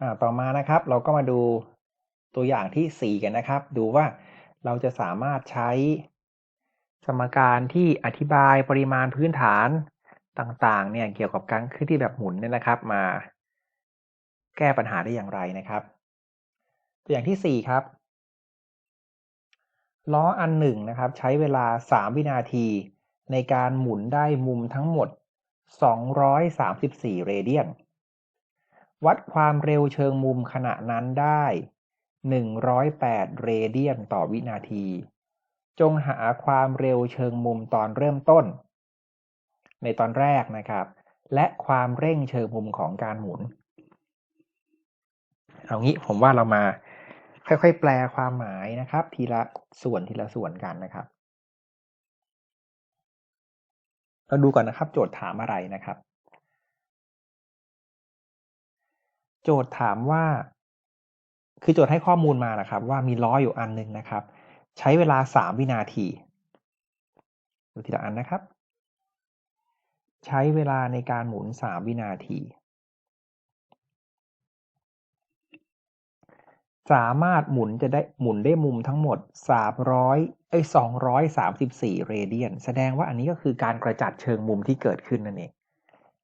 อ่าต่อมานะครับเราก็มาดูตัวอย่างที่ 4 กันนะครับ ดูว่าเราจะสามารถใช้สมการที่อธิบายปริมาณพื้นฐานต่างๆเนี่ยเกี่ยวกับการเคลื่อนที่แบบหมุนเนี่ยนะครับ มาแก้ปัญหาได้อย่างไรนะครับ ตัวอย่างที่ 4 ครับล้ออันหนึ่งนะครับ ใช้เวลา 3 วินาที ในการหมุนได้มุมทั้งหมด 234 เรเดียน วัดความเร็วเชิงมุมขณะนั้นได้ 108 เรเดียนต่อวินาที จงหาความเร็วเชิงมุมตอนเริ่มต้น ในตอนแรกนะครับ และความเร่งเชิงมุมของการหมุน เอางี้ผมว่าเรามาค่อยๆ แปลความหมายนะครับ ทีละส่วนทีละส่วนกันนะครับ เราดูก่อนนะครับ โจทย์ถามอะไรนะครับ โจทย์ถามว่า คือโจทย์ให้ข้อมูลมานะครับ ว่ามีล้ออยู่อันหนึ่งนะครับ ใช้เวลา 3 วินาทีดูทีละอันนะครับ ใช้เวลาในการหมุน 3 วินาที สามารถหมุนจะได้หมุนได้มุมทั้งหมด 300ไอ้234 เรเดียน แสดงว่าอันนี้ก็คือการกระจัดเชิงมุมที่เกิดขึ้นนั่นเอง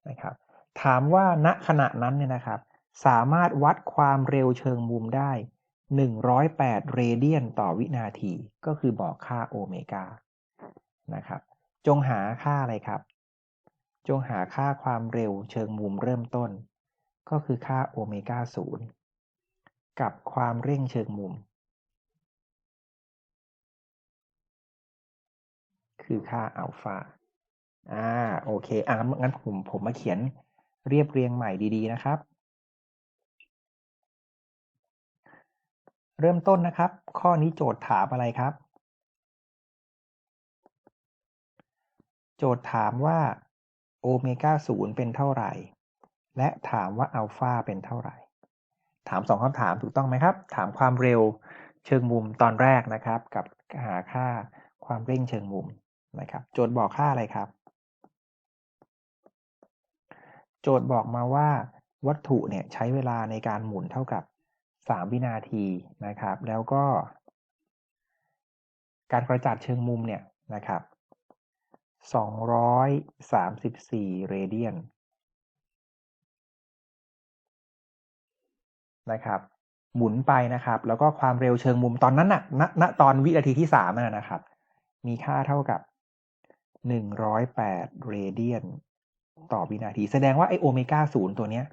นะครับ ถามว่าณขณะนั้นเนี่ยนะครับ สามารถวัดความเร็วเชิงมุมได้ 108 เรเดียนต่อวินาที ก็คือบอกค่าโอเมก้านะครับ จงหาค่าอะไรครับ จงหาค่าความเร็วเชิงมุมเริ่มต้น ก็คือค่าโอเมก้า0กับความเร่งเชิงมุม คือค่าอัลฟาอ่า โอเค อะงั้นผมผมมาเขียนเรียบเรียงใหม่ดี ๆ นะครับ เริ่มต้นนะครับ ข้อนี้โจทย์ถามอะไรครับ โจทย์ถามว่าโอเมก้าศูนย์เป็นเท่าไหร่ และถามว่าอัลฟาเป็นเท่าไหร่ ถามสองคำถามถูกต้องไหมครับ ถามความเร็วเชิงมุมตอนแรกนะครับ กับหาค่าความเร่งเชิงมุมนะครับ โจทย์บอกค่าอะไรครับ โจทย์บอกมาว่าวัตถุเนี่ยใช้เวลาในการหมุนเท่ากับ 3 วินาทีนะครับ แล้วก็ การกระจัดเชิงมุมเนี่ยนะครับ234 เรเดียนนะครับ หมุนไปนะครับ แล้วก็ความเร็วเชิงมุมตอนนั้นน่ะณณตอนวินาทีที่สามนะครับ มีค่าเท่ากับหนึ่งร้อยแปดเรเดียน ต่อวินาที แสดงว่าไอโอเมก้าศูนย์ตัวเนี้ย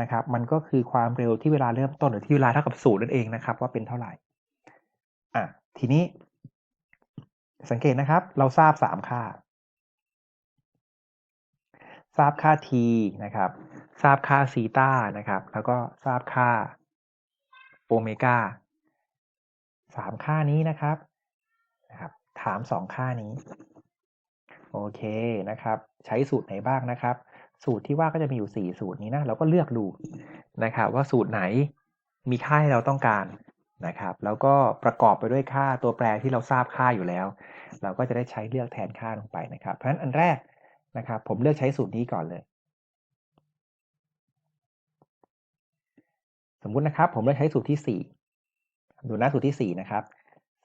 นะครับ มันก็คือความเร็วที่เวลาเริ่มต้นหรือที่เวลาเท่ากับศูนย์นั่นเองนะครับ ว่าเป็นเท่าไหร่อะทีนี้ สังเกตนะครับ เราทราบสามค่า ทราบค่า t นะครับ ทราบค่าซีตานะครับ แล้วก็ทราบค่าโอเมก้าสามค่านี้นะครับนะครับ ถามสองค่านี้ โอเคนะครับ ใช้สูตรไหนบ้างนะครับ สูตรที่ว่าก็จะมีอยู่ 4 สูตรนี้นะเราก็เลือกดูนะครับว่าสูตรไหนมีค่าที่เราต้องการนะครับ แล้วก็ประกอบไปด้วยค่าตัวแปรที่เราทราบค่าอยู่แล้ว เราก็จะได้ใช้เลือกแทนค่าลงไปนะครับ เพราะฉะนั้นอันแรกนะครับ ผมเลือกใช้สูตรนี้ก่อนเลย สมมุตินะครับ ผมเลือกใช้สูตรที่ 4 ดูนะสูตรที่ 4 นะครับ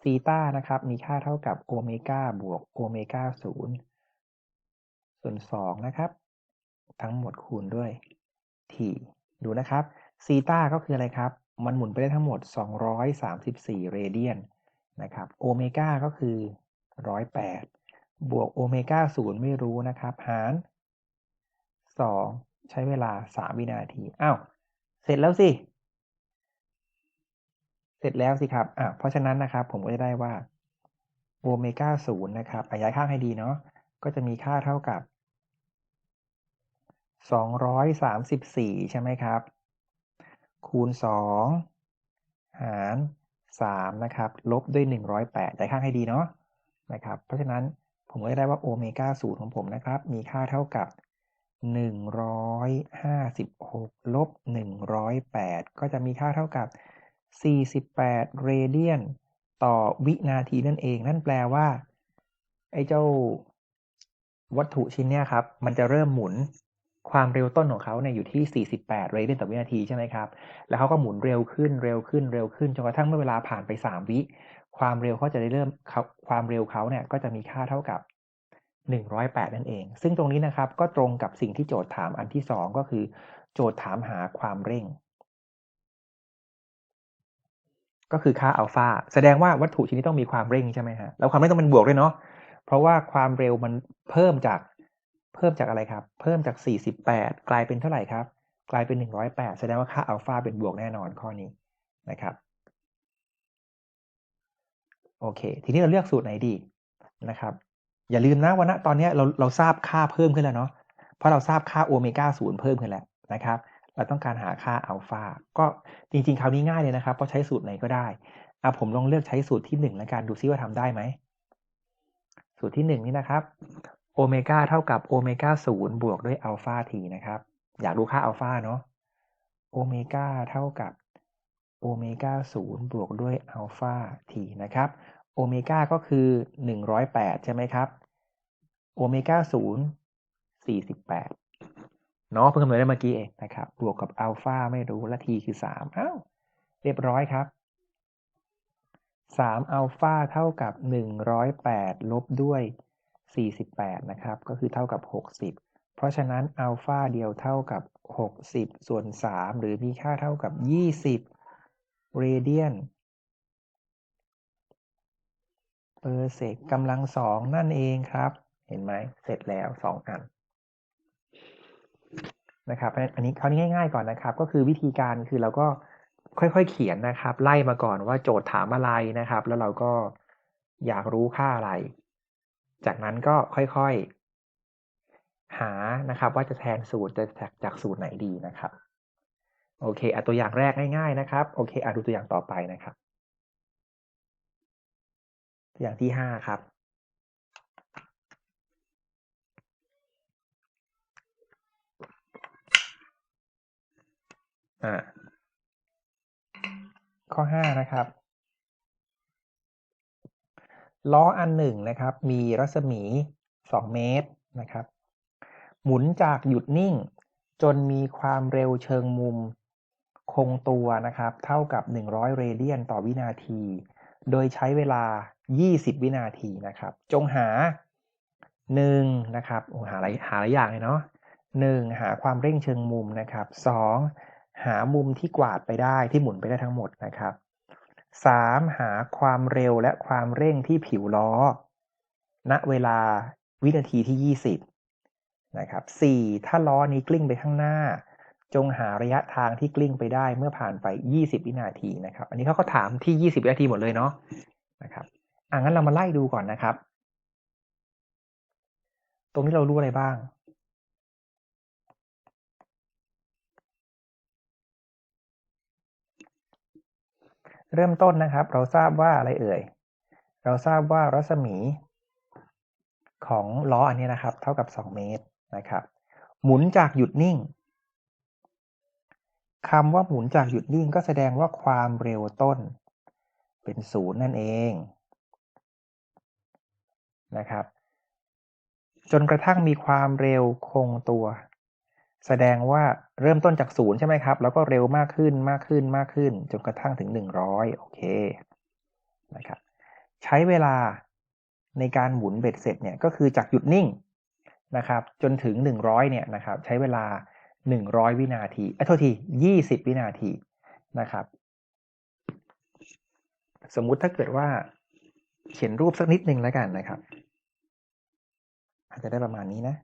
ซีตานะครับ มีค่าเท่ากับโอเมก้าบวกโอเมก้าศูนย์ส่วน2นะครับ ทั้งหมดคูณด้วยทีดูนะครับซีตาก็คืออะไรครับ มันหมุนไปได้ทั้งหมด 234 เรเดียนนะครับโอเมก้าก็คือ 108 บวกโอเมก้าศูนย์ไม่รู้นะครับ หาร 2 ใช้เวลา 3 วินาทีอ้าวเสร็จแล้วสิ เสร็จแล้วสิครับอะเพราะฉะนั้นนะครับผมก็จะได้ว่าโอเมก้าศูนย์นะครับย้ายข้างให้ดีเนาะก็จะมีค่าเท่ากับ 234ใช่ไหมครับ คูณ2หาร3นะครับ ลบด้วย108ย้ายข้างให้ดีเนาะนะครับ เพราะฉะนั้นผมก็ได้ว่าโอเมก้าศูนย์ของผมนะครับ มีค่าเท่ากับ 156 ลบ 108 ก็จะมีค่าเท่ากับ 48 เรเดียน ต่อวินาทีนั่นเอง นั่นแปลว่า ไอ้เจ้าวัตถุชิ้นเนี้ยครับ มันจะเริ่มหมุน ความเร็วต้นของเขาเนี่ยอยู่ที่ 48 เรเดียนต่อวินาทีใช่ไหมครับ แล้วเขาก็หมุนเร็วขึ้นเร็วขึ้นเร็วขึ้นจนกระทั่งเมื่อเวลาผ่านไป 3 วิ ความเร็วเขาจะได้เริ่มความเร็วเขาเนี่ยก็จะมีค่าเท่ากับ 108 นั่นเอง ซึ่งตรงนี้นะครับก็ตรงกับสิ่งที่โจทย์ถามอันที่ 2 ก็คือ โจทย์ถามหาความเร่ง ก็คือค่าอัลฟาแสดงว่าวัตถุชิ้นนี้ต้องมีความเร่งใช่ไหมฮะแล้วความเร่งต้องเป็นบวกด้วยเนาะเพราะว่าความเร็วมันเพิ่มจาก เพิ่มจากอะไรครับ เพิ่มจาก 48 กลายเป็นเท่าไหร่ครับ กลายเป็น 108 แสดงว่าค่าอัลฟาเป็นบวกแน่นอนข้อนี้นะครับ โอเค ทีนี้เราเลือกสูตรไหนดีนะครับ อย่าลืมนะว่าณตอนนี้เราเราทราบค่าเพิ่มขึ้นแล้วเนาะ เพราะเราทราบค่าโอเมก้าศูนย์เพิ่มขึ้นแล้วนะครับ เราต้องการหาค่าอัลฟา ก็จริง ๆ คราวนี้ง่ายเลยนะครับ เพราะใช้สูตรไหนก็ได้อะผมลองเลือกใช้สูตรที่1แล้วกันดูซิว่าทำได้ไหม สูตรที่1นี่นะครับ เมก้าเท่ากับโอเมก้าศูนย์บวกด้วยอัลฟาทีนะครับ อยากรู้ค่าอัลฟาเนาะโอเมก้าเท่ากับโอเมก้าศูนย์บวกด้วยอัลฟาทีนะครับโอเมก้าก็คือ 108 ใช่ไหมครับโอเมก้าศูนย์48เนาะเพิ่งคำนวณได้เมื่อกี้เองนะครับ บวกกับอัลฟาไม่รู้และทีคือ3อ้าวเรียบร้อยครับ3อัลฟาเท่ากับ108ลบด้วย 48 นะครับ ก็คือเท่ากับ 60 เพราะฉะนั้นอัลฟาเดียวเท่ากับ 60 ส่วน 3 หรือมีค่าเท่ากับ 20 เรเดียนเปอร์เซกกำลังสองนั่นเองครับ เห็นไหมเสร็จแล้ว 2 อันนะครับอันนี้คราวนี้ง่าย ๆก่อนนะครับ ก็คือวิธีการคือเราก็ค่อยๆเขียนนะครับ ไล่มาก่อนว่าโจทย์ถามอะไรนะครับ แล้วเราก็อยากรู้ค่าอะไร จากนั้นก็ค่อยๆ หานะครับว่าจะแทนสูตรจะจากสูตรไหนดีนะครับโอเคอะตัวอย่างแรกง่ายๆนะครับโอเคอะดูตัวอย่างต่อไปนะครับ ตัวอย่างที่ห้าครับอ่าข้อ5นะครับ ล้ออันหนึ่งนะครับ มีรัศมี 2 เมตรนะครับ หมุนจากหยุดนิ่ง จนมีความเร็วเชิงมุมคงตัวนะครับ เท่ากับ 100 เรเดียนต่อวินาที โดยใช้เวลา 20 วินาทีนะครับ จงหา 1 นะครับอ้หาหลายหาหลายอย่างเลยเนาะ 1 หาความเร่งเชิงมุมนะครับ 2 หามุมที่กวาดไปได้ที่หมุนไปได้ทั้งหมดนะครับ 3. หาความเร็วและความเร่งที่ผิวล้อ ณ เวลาวินาทีที่ 20 นะครับ 4. ถ้าล้อนี้กลิ้งไปข้างหน้า จงหาระยะทางที่กลิ้งไปได้เมื่อผ่านไป 20 วินาทีนะครับ อันนี้เขาก็ถามที่ 20 วินาทีหมดเลยเนาะ นะครับ อะงั้นเรามาไล่ดูก่อนนะครับ ตรงนี้เรารู้อะไรบ้าง เริ่มต้นนะครับ เราทราบว่าอะไรเอ่ย เราทราบว่ารัศมี ของล้ออันนี้นะครับ เท่ากับ 2 เมตรนะครับ หมุนจากหยุดนิ่งคำว่าหมุนจากหยุดนิ่งก็แสดงว่าความเร็วต้น เป็นศูนย์นั่นเองนะครับ จนกระทั่งมีความเร็วคงตัว แสดงว่าเริ่มต้นจากศูนย์ใช่ไหมครับ แล้วก็เร็วมากขึ้นมากขึ้นมากขึ้น จนกระทั่งถึง 100 โอเคนะครับใช้เวลาในการหมุนเบ็ดเสร็จเนี่ยก็คือจากหยุดนิ่งนะครับจนถึง 100เนี่ยนะครับใช้เวลา 100 วินาทีเอ้โทษที 20 วินาทีนะครับ สมมุติถ้าเกิดว่าเขียนรูปสักนิดหนึ่งแล้วกันนะครับ อาจจะได้ประมาณนี้นะ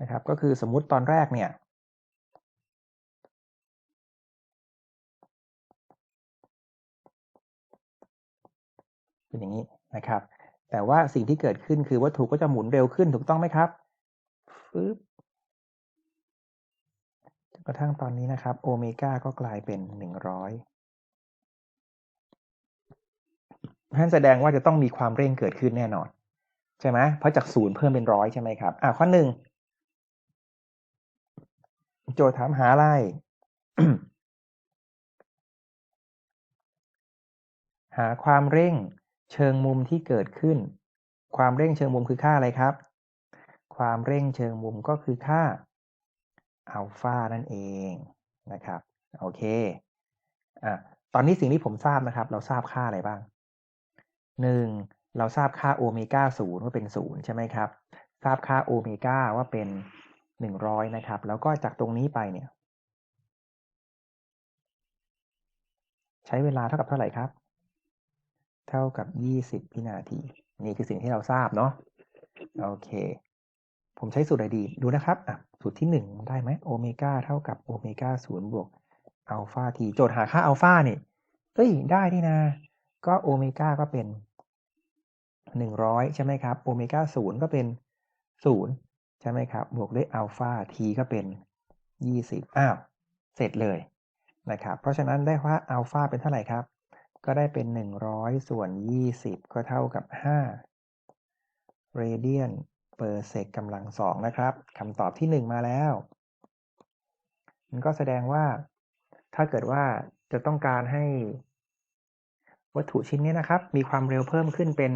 นะครับ ก็คือสมมุติตอนแรกเนี่ยเป็นอย่างนี้นะครับ แต่ว่าสิ่งที่เกิดขึ้นคือวัตถุก็จะหมุนเร็วขึ้นถูกต้องไหมครับฟึบจนกระทั่งตอนนี้นะครับโอเมก้าก็กลายเป็นหนึ่งร้อยนั่นแสดงว่าจะต้องมีความเร่งเกิดขึ้นแน่นอน ใช่ไหมเพราะจากศูนย์เพิ่มเป็นร้อยใช่ไหมครับ อ่าข้อหนึ่ง โจทย์ถามหาอะไร หาความเร่งเชิงมุมที่เกิดขึ้น ความเร่งเชิงมุมคือค่าอะไรครับ ความเร่งเชิงมุมก็คือค่าอัลฟานั่นเองนะครับ โอเคอะตอนนี้สิ่งที่ผมทราบนะครับ เราทราบค่าอะไรบ้างหนึ่งเราทราบค่าโอเมก้าศูนย์ว่าเป็นศูนย์ใช่ไหมครับ ทราบค่าโอเมก้าว่าเป็น หนึ่งร้อยนะครับ แล้วก็จากตรงนี้ไปเนี่ย ใช้เวลาเท่ากับเท่าไหร่ครับ เท่ากับยี่สิบวินาที นี่คือสิ่งที่เราทราบเนาะโอเค ผมใช้สูตรไหนดีดูนะครับอะสูตรที่หนึ่งได้ไหมโอเมก้าเท่ากับโอเมก้าศูนย์บวกอัลฟาทีโจทย์หาค่าอัลฟาเนี่ยเอ้ย ได้นี่นะ ก็โอเมก้าก็เป็นหนึ่งร้อยใช่ไหมครับ โอเมก้าศูนย์ก็เป็นศูนย์ ใช่ไหมครับ บวกด้วยอัลฟาทีก็เป็นยี่สิบอ้าว เสร็จเลยนะครับ เพราะฉะนั้นได้ว่าอัลฟาเป็นเท่าไหร่ครับ ก็ได้เป็นหนึ่งร้อยส่วนยี่สิบก็เท่ากับห้าเรเดียนเปอร์เซกกำลังสองนะครับคำตอบที่หนึ่งมาแล้ว มันก็แสดงว่า ถ้าเกิดว่าจะต้องการให้ วัตถุชิ้นนี้นะครับ มีความเร็วเพิ่มขึ้นเป็น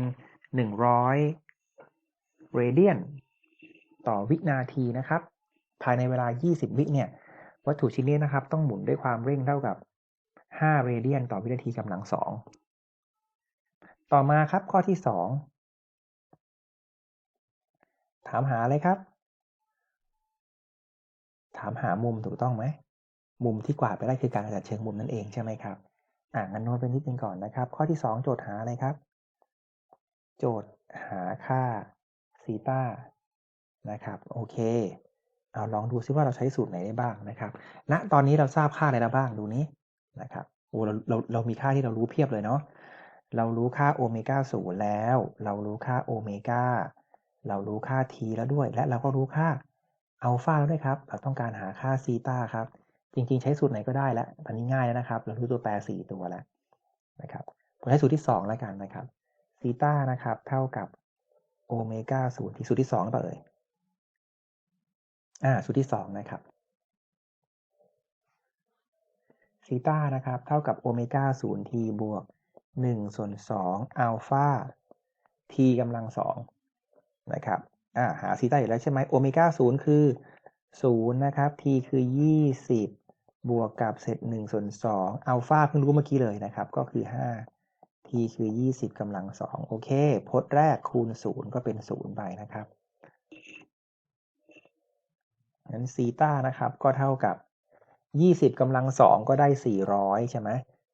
100เรเดียน ต่อวินาทีนะครับ ภายในเวลา 20 วิเนี่ย วัตถุชิ้นนี้นะครับ ต้องหมุนด้วยความเร่งเท่ากับ 5 เรเดียนต่อวินาทีกำลังสองต่อมาครับข้อที่ 2 ถามหาอะไรครับ ถามหามุมถูกต้องไหม มุมที่กวาดไปได้คือการกระจัดเชิงมุมนั่นเองใช่ไหมครับอ่างั้นโน้ตเป็นนิดนึงก่อนนะครับ ข้อที่ 2 โจทย์หาอะไรครับ โจทย์หาค่าซีตา นะครับโอเคเอาลองดูซิว่าเราใช้สูตรไหนได้บ้างนะครับณตอนนี้เราทราบค่าอะไรแล้วบ้างดูนี้นะครับโอ้เราเราเรามีค่าที่เรารู้เพียบเลยเนาะเรารู้ค่าโอเมก้าศูนย์แล้ว เรารู้ค่าโอเมก้าเรารู้ค่าทีแล้วด้วย และเราก็รู้ค่าอัลฟาแล้วด้วยครับ เราต้องการหาค่าซีตาครับ จริงๆ ใช้สูตรไหนก็ได้แล้วตอนนี้ง่ายแล้วนะครับ เรารู้ตัวแปรสี่ตัวแล้วนะครับผมใช้สูตรที่สองแล้วกันนะครับซีตานะครับ เท่ากับโอเมก้าศูนย์ที่สูตรที่สองเปล่าเอ่ย อ่าสูตรที่สองนะครับซีตานะครับ เท่ากับโอเมก้าศูนย์ทีบวกหนึ่งส่วนสองอัลฟาทีกำลังสองนะครับอ่าหาซีตาอยู่แล้วใช่ไหมโอเมก้าศูนย์คือศูนย์นะครับ t คือยี่สิบบวกกับเศษหนึ่งส่วนสองอัลฟาเพิ่งรู้เมื่อกี้เลยนะครับ ก็คือห้า t คือยี่สิบกำลังสองโอเคพจน์แรกคูณศูนย์ก็เป็นศูนย์ไปนะครับ งั้นซีตานะครับก็เท่ากับยี่สิบกำลังสองก็ได้สี่ร้อยใช่ไหม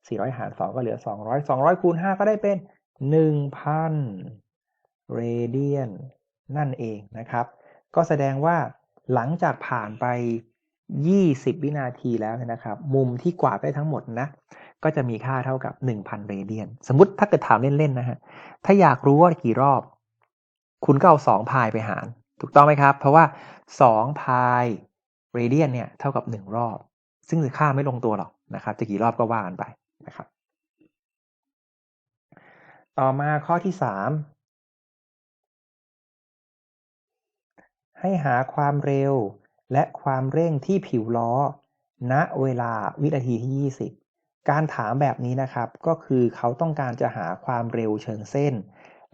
สี่ร้อยหารสองก็เหลือสองร้อยสองร้อยคูณห้าก็ได้เป็นหนึ่งพันเรเดียน นั่นเองนะครับ ก็แสดงว่าหลังจากผ่านไป 20 วินาทีแล้วนะครับ มุมที่กวาดไปทั้งหมดนะ ก็จะมีค่าเท่ากับ 1,000 เรเดียน สมมติถ้าเกิดถามเล่น ๆ นะฮะ ถ้าอยากรู้ว่ากี่รอบ คุณก็เอา 2 พายไปหาร ถูกต้องไหมครับ เพราะว่า 2 พายเรเดียนเนี่ยเท่ากับ 1 รอบ ซึ่งค่าไม่ลงตัวหรอกนะครับ จะกี่รอบก็ว่ากันไปนะครับ ต่อมาข้อที่ 3 ให้หาความเร็วและความเร่งที่ผิวล้อ ณเวลาวินาทีที่ 20 การถามแบบนี้นะครับ ก็คือเขาต้องการจะหาความเร็วเชิงเส้น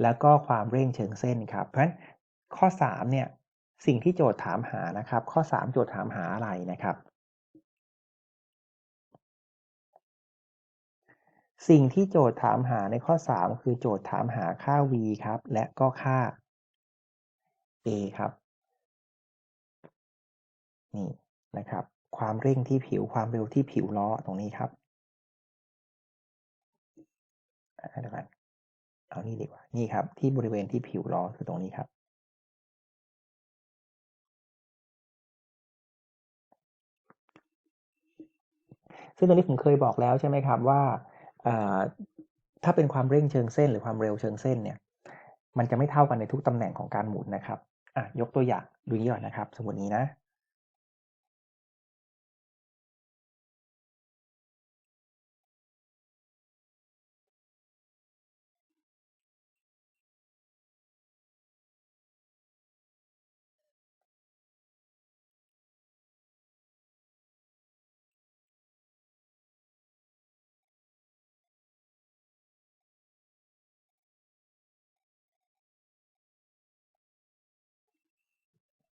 แล้วก็ความเร่งเชิงเส้นครับ เพราะฉะนั้น ข้อ 3 เนี่ย สิ่งที่โจทย์ถามหานะครับ ข้อ 3 โจทย์ถามหาอะไรนะครับ สิ่งที่โจทย์ถามหาในข้อ 3 คือโจทย์ถามหาค่า v ครับ และก็ค่า a ครับ นี่นะครับ ความเร่งที่ผิวความเร็วที่ผิวล้อตรงนี้ครับเดี๋ยวกันเอานี่ดีกว่า นี่ครับ ที่บริเวณที่ผิวล้อคือตรงนี้ครับ ซึ่งตรงนี้ผมเคยบอกแล้วใช่ไหมครับว่าถ้าเป็นความเร่งเชิงเส้น หรือความเร็วเชิงเส้นเนี่ยมันจะไม่เท่ากันในทุกตำแหน่งของการหมุนนะครับอะยกตัวอย่างดูนี้ก่อนนะครับ สมมตินี้นะ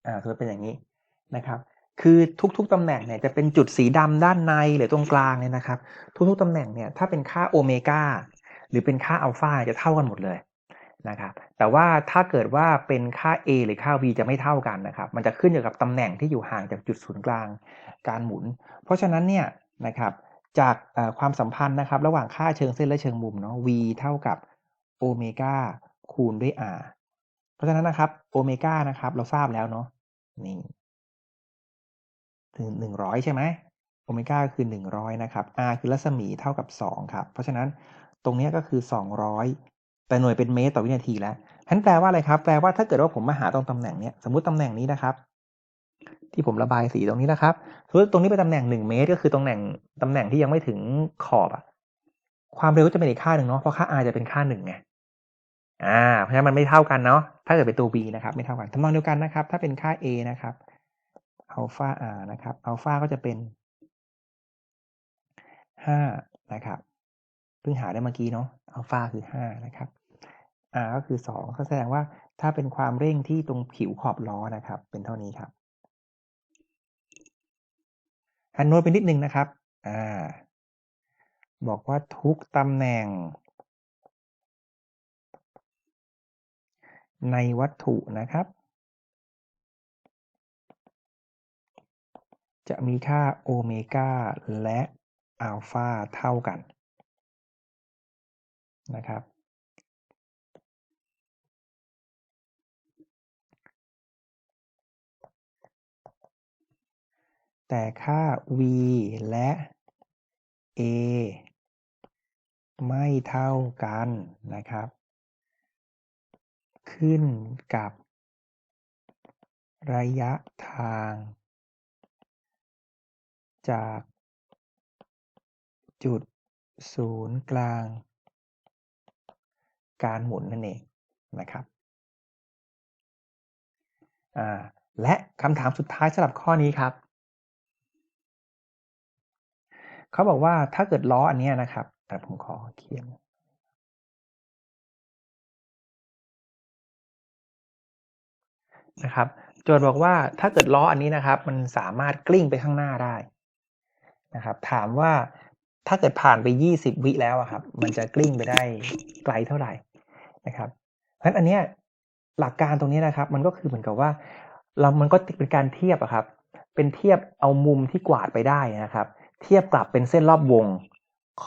อ่าสมมติเป็นอย่างนี้นะครับ คือทุกๆตำแหน่งเนี่ยจะเป็นจุดสีดำด้านในหรือตรงกลางเนี่ยนะครับ ทุกๆตำแหน่งเนี่ยถ้าเป็นค่าโอเมก้าหรือเป็นค่าอัลฟาจะเท่ากันหมดเลยนะครับ แต่ว่าถ้าเกิดว่าเป็นค่า A หรือค่า V จะไม่เท่ากันนะครับ มันจะขึ้นอยู่กับตำแหน่งที่อยู่ห่างจากจุดศูนย์กลางการหมุน เพราะฉะนั้นเนี่ยนะครับจากความสัมพันธ์นะครับ ระหว่างค่าเชิงเส้นและเชิงมุมเนาะ v เท่ากับโอเมก้าคูณด้วย r เพราะฉะนั้นนะครับโอเมก้านะครับเราทราบแล้วเนาะ นี่ถึงหนึ่งร้อยใช่ไหมโอเมก้าคือหนึ่งร้อยนะครับ r คือรัศมีเท่ากับสองครับ เพราะฉะนั้นตรงนี้ก็คือสองร้อยแต่หน่วยเป็นเมตรต่อวินาทีแล้วท่านแปลว่าอะไรครับ แปลว่าถ้าเกิดว่าผมมาหาตรงตำแหน่งเนี้ยสมมติตำแหน่งนี้นะครับ ที่ผมระบายสีตรงนี้นะครับสมมติตรงนี้เป็นตำแหน่งหนึ่งเมตร ก็คือตำแหน่งตำแหน่งที่ยังไม่ถึงขอบอะความเร็วจะเป็นอีกค่าหนึ่งเนาะเพราะค่า r จะเป็นค่าหนึ่งไง อ่าเพราะฉะนั้นมันไม่เท่ากันเนาะถ้าเกิดเป็นตัว b นะครับ ไม่เท่ากันทำนองเดียวกันนะครับ ถ้าเป็นค่า a นะครับอัลฟา r นะครับอัลฟาก็จะเป็นห้านะครับเพิ่งหาได้เมื่อกี้เนาะอัลฟาคือห้านะครับ r ก็คือสองแสดงว่าถ้าเป็นความเร่งที่ตรงผิวขอบล้อนะครับ เป็นเท่านี้ครับฮันโนตไปนิดนึงนะครับอ่าบอกว่าทุกตำแหน่ง ในวัตถุนะครับ จะมีค่าโอเมก้าและอัลฟาเท่ากันนะครับ แต่ค่า v และ a ไม่เท่ากันนะครับ ขึ้นกับระยะทางจากจุดศูนย์กลาง การหมุนนั่นเองนะครับและคำถามสุดท้ายสำหรับข้อนี้ครับ เขาบอกว่าถ้าเกิดล้ออันนี้นะครับแต่ผมขอเขียน นะครับโจทย์บอกว่าถ้าเกิดล้ออันนี้นะครับ มันสามารถกลิ้งไปข้างหน้าได้นะครับ ถามว่าถ้าเกิดผ่านไป 20 วิแล้วครับ มันจะกลิ้งไปได้ไกลเท่าไหร่นะครับเพราะฉะนั้นอันเนี้ยหลักการตรงนี้นะครับ มันก็คือเหมือนกับว่า เรามันก็เป็นการเทียบอะครับ เป็นเทียบเอามุมที่กวาดไปได้นะครับ เทียบกลับเป็นเส้นรอบวง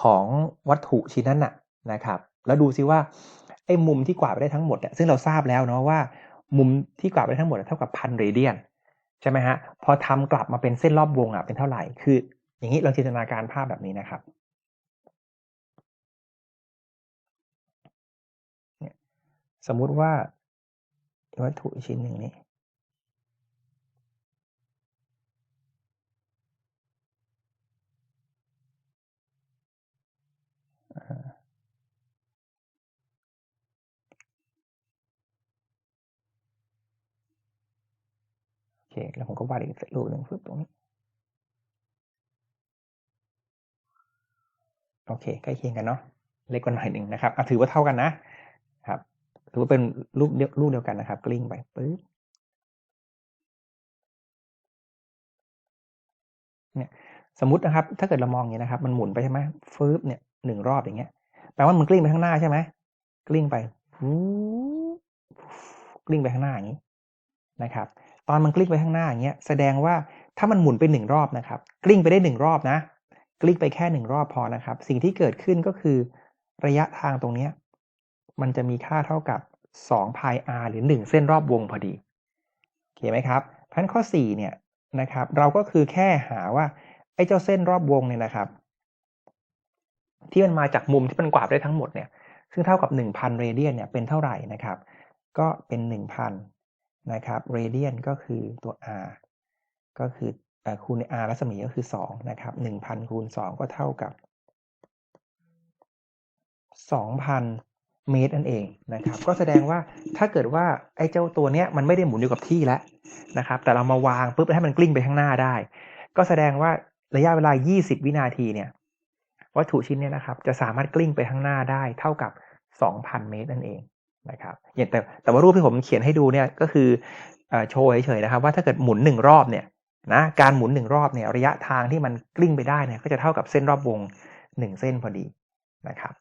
ของวัตถุชิ้นนั้นน่ะนะครับ แล้วดูซิว่าไอ้มุมที่กวาดไปได้ทั้งหมดเนี่ยซึ่งเราทราบแล้วเนาะว่า มุมที่กลับไปทั้งหมดเท่ากับพันเรเดียนใช่ไหมฮะพอทำกลับมาเป็นเส้นรอบวงอะเป็นเท่าไหร่คือ อย่างนี้เราจินตนาการภาพแบบนี้นะครับสมมุติว่าวัตถุชิ้นหนึ่งนี้ แล้วผมก็วาดอีกรูปหนึ่งฟึบตรงนี้โอเคใกล้เคียงกันเนาะเล็กกว่าหน่อยหนึ่งนะครับถือว่าเท่ากันนะครับถือว่าเป็นรูปรูปเดียวกันนะครับ กลิ้งไปปึ๊บเนี่ยสมมตินะครับ ถ้าเกิดเรามองอย่างนี้นะครับ มันหมุนไปใช่ไหมฟืบเนี่ยหนึ่งรอบอย่างเงี้ยแปลว่ามันกลิ้งไปข้างหน้าใช่ไหมกลิ้งไปฟูกลิ้งไปข้างหน้าอย่างนี้นะครับ ตอนมันกลิ้งไปข้างหน้าอย่างเงี้ยแสดงว่าถ้ามันหมุนไปหนึ่งรอบนะครับ กลิ้งไปได้หนึ่งรอบนะ กลิ้งไปแค่หนึ่งรอบพอนะครับ สิ่งที่เกิดขึ้นก็คือระยะทางตรงเนี้ยมันจะมีค่าเท่ากับ2 pi r หรือ 1 เส้นรอบวงพอดีโอเคไหมครับพันข้อ4เนี่ยนะครับ เราก็คือแค่หาว่าไอ้เจ้าเส้นรอบวงเนี่ยนะครับ ที่มันมาจากมุมที่มันกวาดได้ทั้งหมดเนี่ย ซึ่งเท่ากับ 1,000 เรเดียนเนี่ยเป็นเท่าไหร่นะครับ ก็เป็น 1,000 นะครับเรเดียนก็คือตัว r ก็คือคูณ r รัศมีก็คือ 2 นะครับ 1,000 คูณ 2 ก็เท่ากับ 2,000 เมตรนั่นเองนะครับ ก็แสดงว่าถ้าเกิดว่าไอ้เจ้าตัวเนี้ยมันไม่ได้หมุนอยู่กับที่แล้วนะครับ แต่เรามาวางปุ๊บให้มันกลิ้งไปข้างหน้าได้ ก็แสดงว่าระยะเวลา 20 วินาทีเนี่ยวัตถุชิ้นเนี้นะครับ จะสามารถกลิ้งไปข้างหน้าได้เท่ากับ 2,000 เมตรนั่นเอง นะครับแต่แต่ว่ารูปที่ผมเขียนให้ดูเนี่ยก็คือเอ่อโชว์เฉยๆนะครับ ว่าถ้าเกิดหมุนหนึ่งรอบเนี่ยนะการหมุนหนึ่งรอบเนี่ยระยะทางที่มันกลิ้งไปได้เนี่ยก็จะเท่ากับเส้นรอบวงหนึ่งเส้นพอดีนะครับ